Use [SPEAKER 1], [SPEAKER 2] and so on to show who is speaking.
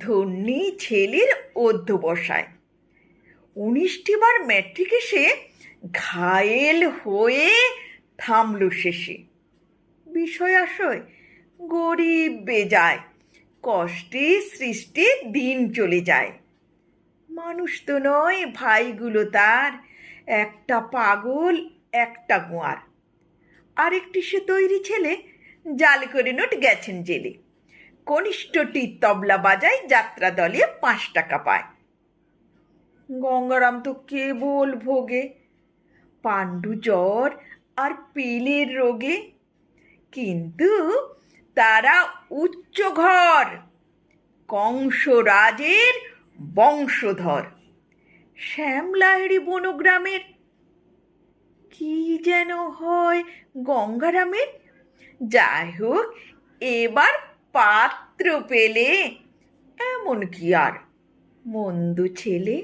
[SPEAKER 1] ধন্যী ছেলের অধ্যবসায়। উনিশটি বার ম্যাট্রিকে সে ঘায়েল হয়ে থামল শেষে। বিষয় আশয় গরিব বেজায়, কষ্টে সৃষ্টি দিন চলে যায়। মানুষ তো নয়, ভাইগুলো তার, একটা পাগল, একটা গোয়ার। আরেকটি সে তৈরি ছেলে, জাল করে নোট গেছেন জেলে। কনিষ্ঠটি তবলা বাজায় যাত্রা দলে পাঁচ টাকা পায়। গঙ্গারাম তো কেবল ভোগে, পাণ্ডু জ্বর আর পেলের রোগে। কিন্তু তারা উচ্চ ঘর, কংসরাজের বংশধর। শ্যামলাহেরি বনগ্রামের কি যেন হয় গঙ্গারামের? যাই হোক, এবার পাত্র পেলে? এমন কি আর? মন্দ ছেলে